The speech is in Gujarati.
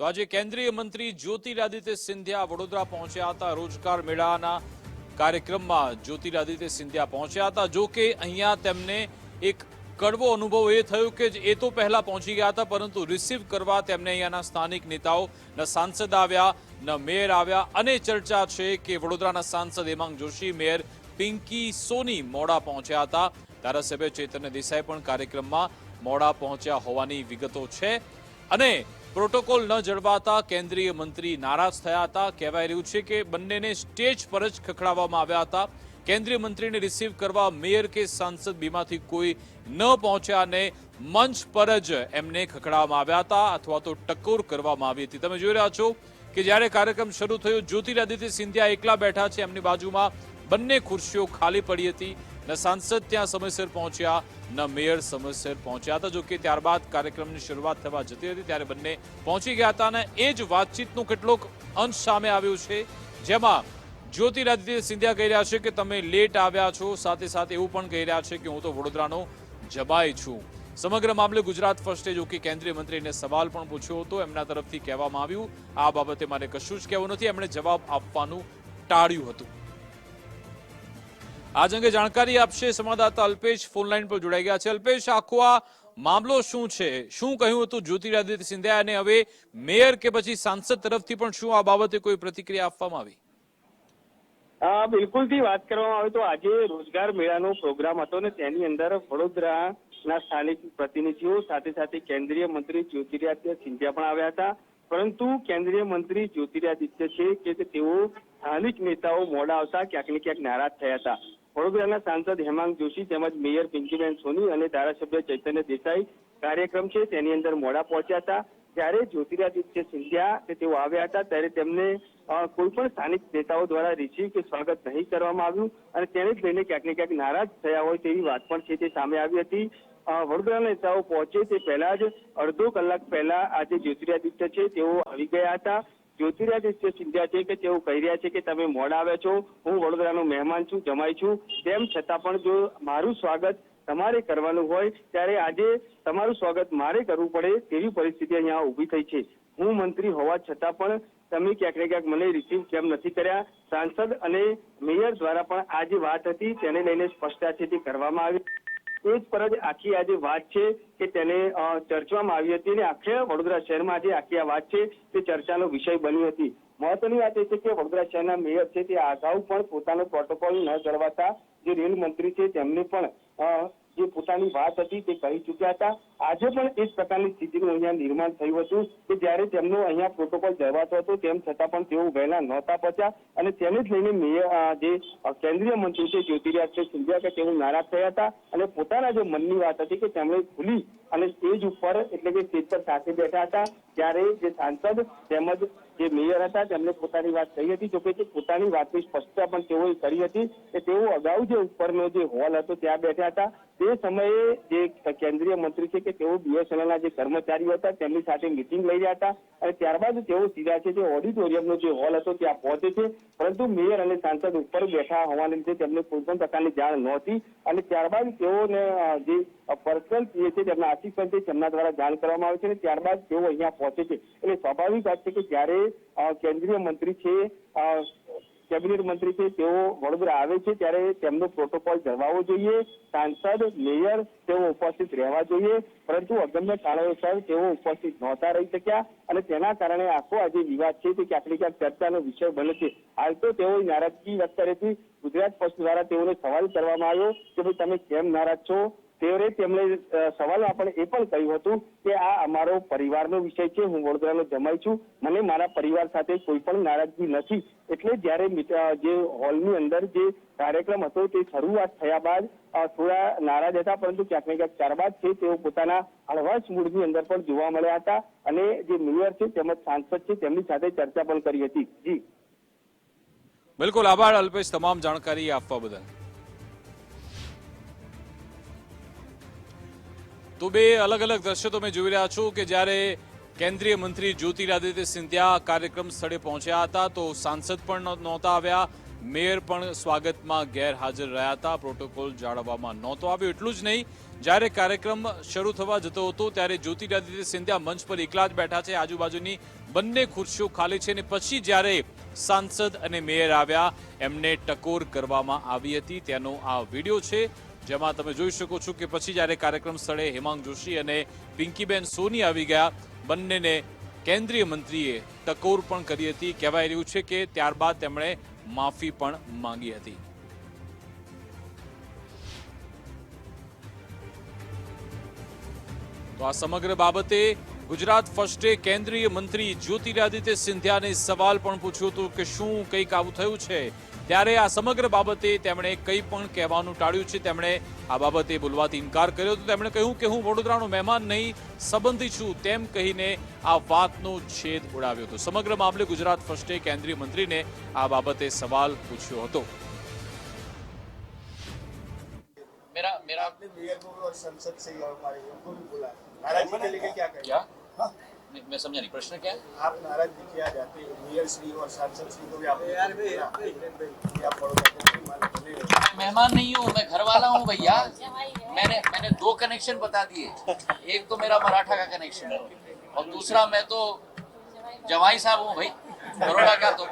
તો આજે કેન્દ્રીય મંત્રી જ્યોતિરાદિત્ય સિંધિયા વડોદરા પહોંચ્યા હતા. રોજગાર મેળાના કાર્યક્રમમાં જ્યોતિરાદિત્ય સિંધિયા પહોંચ્યા હતા. જો કે અહીંયા તેમને એક કડવો અનુભવ એ થયો કે એ તો પહેલા પહોંચી ગયા હતા, પરંતુ રિસીવ કરવા તેમને અહીંયાના સ્થાનિક નેતાઓ ન સાંસદ આવ્યા, ન મેયર આવ્યા. અને ચર્ચા છે કે વડોદરાના સાંસદ હેમાંગ જોશી, મેયર પિંકી સોની મોડા પહોંચ્યા હતા. ધારાસભ્ય ચૈતન્ય દેસાઈ પણ કાર્યક્રમમાં મોડા પહોંચ્યા હોવાની વિગતો છે. અને પ્રોટોકોલ ન જળવાતા કેન્દ્રીય મંત્રી નારાજ થયા હતા. કહેવાય રહ્યું છે કે બંનેને સ્ટેજ પર જ ખખડાવવામાં આવ્યા હતા. કેન્દ્રીય મંત્રીને રિસીવ કરવા મેયર કે સાંસદ બીમાંથી કોઈ ન પહોંચ્યા અને મંચ પર જ એમને ખખડાવવામાં આવ્યા હતા અથવા તો ટકોર કરવામાં આવી હતી. તમે જોઈ રહ્યા છો કે જ્યારે કાર્યક્રમ શરૂ થયો, જ્યોતિરાદિત્ય સિંધિયા એકલા બેઠા છે. એમની બાજુમાં બંને ખુરશીઓ ખાલી પડી હતી. ન સાંસદ ત્યાં સમયસર પહોંચ્યા, ન મેયર સમયસર પહોંચ્યા હતા. જો કે ત્યારબાદ કાર્યક્રમની શરૂઆત થવા જતી હતી, ત્યારે બંને પહોંચી ગયા હતા અને એ જ વાતચીતનો કેટલોક અંશ સામે આવ્યો છે. જેમાં જ્યોતિરાદિત્ય સિંધિયા કહી રહ્યા છે કે, તમે લેટ આવ્યા છો. સાથે સાથે એવું પણ કહી રહ્યા છે કે, હું તો વડોદરાનો જબાય છું. સમગ્ર મામલે ગુજરાત ફર્સ્ટે જો કે કેન્દ્રીય મંત્રીને સવાલ પણ પૂછ્યો હતો. એમના તરફથી કહેવામાં આવ્યું, આ બાબતે મારે કશું જ કહેવું નથી. એમણે જવાબ આપવાનું ટાળ્યું હતું. આજ અંગે જાણકારી આપશે સંવાદદાતા અલ્પેશ ફોનલાઈન પર જોડાઈ ગયા છે. અલ્પેશ, આખો આ મામલો શું છે? શું કહ્યું હતું જ્યોતિરાદિત્ય સિંધિયા અને હવે મેયર કે પછી સાંસદ તરફથી પણ શું આ બાબતે કોઈ પ્રતિક્રિયા આપવામાં આવી? બિલકુલથી વાત કરવામાં આવે તો આજે રોજગાર મેળાનો પ્રોગ્રામ હતો ને તેની અંદર વડોદરાના સ્થાનિક પ્રતિનિધિઓ સાથે સાથે કેન્દ્રીય મંત્રી જ્યોતિરાદિત્ય સિંધિયા પણ આવ્યા હતા. પરંતુ કેન્દ્રીય મંત્રી જ્યોતિરાદિત્ય છે કે તેઓ સ્થાનિક નેતાઓ મોડા આવતા ક્યાંક ને ક્યાંક નારાજ થયા હતા. વડોદરાના સાંસદ હેમાંગ જોશી તેમજ મેયર પિંકીબેન સોની અને ધારાસભ્ય ચૈતન્ય દેસાઈ કાર્યક્રમ છે તેની અંદર મોડા પહોંચ્યા હતા. ત્યારે જ્યોતિરાદિત્ય સિંધિયા તેઓ આવ્યા હતા ત્યારે તેમને કોઈ પણ સ્થાનિક નેતાઓ દ્વારા રિસીવ કે સ્વાગત નહીં કરવામાં આવ્યું અને તેને જ લઈને ક્યાંક ને ક્યાંક નારાજ થયા હોય તેવી વાત પણ છે તે સામે આવી હતી. વડોદરા નેતાઓ પહોંચે તે પહેલા જ અડધો કલાક પહેલા આજે જ્યોતિરાદિત્ય છે તેઓ આવી ગયા હતા. જ્યોતિરાદિત્ય સિંધિયા છે કે તેઓ કહી રહ્યા છે કે તમે મોડા આવ્યા છો, હું વડોદરાનો મહેમાન છું, જમાઈ છું. તેમ છતાં પણ જો મારું સ્વાગત તમારે કરવાનું હોય, ત્યારે આજે તમારું સ્વાગત મારે કરવું પડે તેવી પરિસ્થિતિ અહીંયા ઊભી થઈ છે. હું મંત્રી હોવા છતાં પણ તમે ક્યાંક ને ક્યાંક મને રિસીવ કેમ નથી કર્યા? સાંસદ અને મેયર દ્વારા પણ આ જે વાત હતી, તેને લઈને સ્પષ્ટતા છે તે કરવામાં આવી. એ જ પર જ આખી આ જે વાત છે કે તેને ચર્ચવામાં આવી હતી અને આખરે વડોદરા શહેરમાં જે આખી આ વાત છે તે ચર્ચાનો વિષય બની હતી. મહત્વની વાત એ છે કે વડોદરા શહેરના મેયર છે તે અગાઉ પણ પોતાનો પ્રોટોકોલ ન જળવાતા જે રેલ મંત્રી છે તેમને પણ જે પોતાની વાત હતી તે કહી ચૂક્યા હતા. આજે પણ એ પ્રકારની સ્થિતિનું અહીંયા નિર્માણ થયું હતું કે જ્યારે તેમનો અહીંયા પ્રોટોકોલ જળવાતો હતો, તેમ છતાં પણ તેઓ વહેલા નહોતા પહોંચ્યા અને તેને જ લઈને જે કેન્દ્રીય મંત્રી છે જ્યોતિરાદિત્ય સિંધિયા કે તેઓ નારાજ થયા હતા અને પોતાના જે મનની વાત હતી કે તેમણે ખુલી અને સ્ટેજ ઉપર એટલે કે સ્ટેજ પર સાથે બેઠા હતા, ત્યારે જે સાંસદ તેમજ જે મેયર હતા તેમણે પોતાની વાત કહી હતી, જોકે તે પોતાની વાતની સ્પષ્ટતા પણ તેઓએ કરી હતી કે તેઓ અગાઉ જે ઉપરનો જે હોલ હતો, ત્યાં બેઠા હતા. તે સમયે જે કેન્દ્રીય મંત્રી છે કે તેઓ BSNL ના જે કર્મચારીઓ હતા, તેમની સાથે મિટિંગ લઈ રહ્યા હતા. અને ત્યારબાદ તેઓ સીધા છે, જે ઓડિટોરિયમનો જે હોલ હતો, ત્યાં પહોંચે છે. પરંતુ મેયર અને સાંસદ ઉપર બેઠા હોવાને લીધે તેમને કોઈ પણ પ્રકારની જાણ નહોતી. અને ત્યારબાદ તેઓને જે પર્સનલ પીએ છે, તેમના આસિસ્ટન્ટ છે, તેમના દ્વારા જાણ કરવામાં આવે છે અને ત્યારબાદ તેઓ અહીંયા પહોંચે છે. એટલે સ્વાભાવિક વાત છે કે જ્યારે કેન્દ્રીય મંત્રી છે કેબિનેટ મંત્રી છે તેઓ વડોદરા આવે છે ત્યારે તેમનો પ્રોટોકોલ જળવાવો જોઈએ, સાંસદ, મેયર તેઓ ઉપસ્થિત રહેવા જોઈએ, પરંતુ અગમ્ય કારણોસર તેઓ ઉપસ્થિત નહોતા રહી શક્યા અને તેના કારણે આખો આજે વિવાદ છે તે ક્યાંક ક્યાંક ચર્ચાનો વિષય બને છે. હાલ તો તેઓ નારાજગી વ્યક્ત કરી ગુજરાત પક્ષ દ્વારા તેઓને સવાલ કરવામાં આવ્યો કે ભાઈ તમે કેમ નારાજ છો? તેઓએ તેમણે અ, સવાલમાં પણ એ પણ કહ્યું હતું કે આ અમારો પરિવારનો વિષય છે હું વડોદરાનો જમાઈ છું. મને મારા પરિવાર સાથે કોઈ પણ નારાજગી નથી. એટલે જ્યારે જે હોલની અંદર જે કાર્યક્રમ હતો તે શરૂઆત થયા બાદ થોડા નારાજ હતા પરંતુ ક્યાંક ને ક્યાંક ત્યારબાદ છે તેઓ પોતાના હળવાશ મૂળની અંદર પણ જોવા મળ્યા હતા અને જે મેયર છે તેમજ સાંસદ છે તેમની સાથે ચર્ચા પણ કરી હતી. જી. બિલકુલ આભાર અલ્પેશ તમામ જાણકારી આપવા બદલ. તો બે અલગ અલગ દ્રશ્યો તમે જોઈ રહ્યા છો કે જ્યારે કેન્દ્રીય મંત્રી જ્યોતિરાદિત્ય સિંધિયા કાર્યક્રમ સ્થળે પહોંચ્યા હતા, તો સાંસદ પણ નહોતા આવ્યા. મેયર પણ સ્વાગતમાં ગેરહાજર રહ્યા હતા. પ્રોટોકોલ જાળવવામાં નહોતો આવ્યો. એટલું જ નહીં, જ્યારે કાર્યક્રમ શરૂ થવા જતો હતો, ત્યારે જ્યોતિરાદિત્ય સિંધિયા મંચ પર એકલા જ બેઠા છે. આજુબાજુની બંને ખુરશીઓ ખાલી છે અને પછી જ્યારે સાંસદ અને મેયર આવ્યા, એમને ટકોર કરવામાં આવી હતી. તેનો આ વીડિયો છે, જેમાં તમે જોઈ શકો છો કે પછી જ્યારે કાર્યક્રમ સ્થળે હેમાંગ જોશી અને પિંકીબેન સોની આવી ગયા, બંનેને કેન્દ્રીય મંત્રીએ ટકોર પણ કરી હતી. કહેવાય રહ્યું છે કે ત્યારબાદ તેમણે માફી પણ માંગી હતી. તો આ સમગ્ર બાબતે ગુજરાત ફર્સ્ટે કેન્દ્રીય મંત્રી જ્યોતિરાદિત્ય સિંધિયાને સવાલ પણ પૂછ્યો હતો કે શું કંઈક આવું થયું છે? ત્યારે આ સમગ્ર બાબતે તેમણે કંઈ પણ કહેવાનું ટાળ્યું છે. તેમણે આ બાબતે બોલવાથી ઇનકાર કર્યો હતો. તેમણે કહ્યું કે હું વડોદરાનો મહેમાન નહીં, સંબંધી છું તેમ કહીને આ વાતનો છેદ ઉડાવ્યો હતો. સમગ્ર મામલે ગુજરાત ફર્સ્ટે કેન્દ્રીય મંત્રીને આ બાબતે સવાલ પૂછ્યો હતો. मेयर को और संसद से हमारे उनको भी बोला। नाराज़गी के लेके क्या क्या? मैं मैं समझा नहीं प्रश्न क्या है? आप नाराज़ दिखे आ जाते हैं मेयर श्री और सांसद श्री को भी आप मेहमान मैं मेहमान नहीं हूँ मैं घर वाला हूँ भैया। मैंने मैंने दो कनेक्शन बता दिए। एक तो मेरा मराठा का कनेक्शन है और दूसरा मैं तो जवाई साहब हूँ भाई बड़ौदा का तो।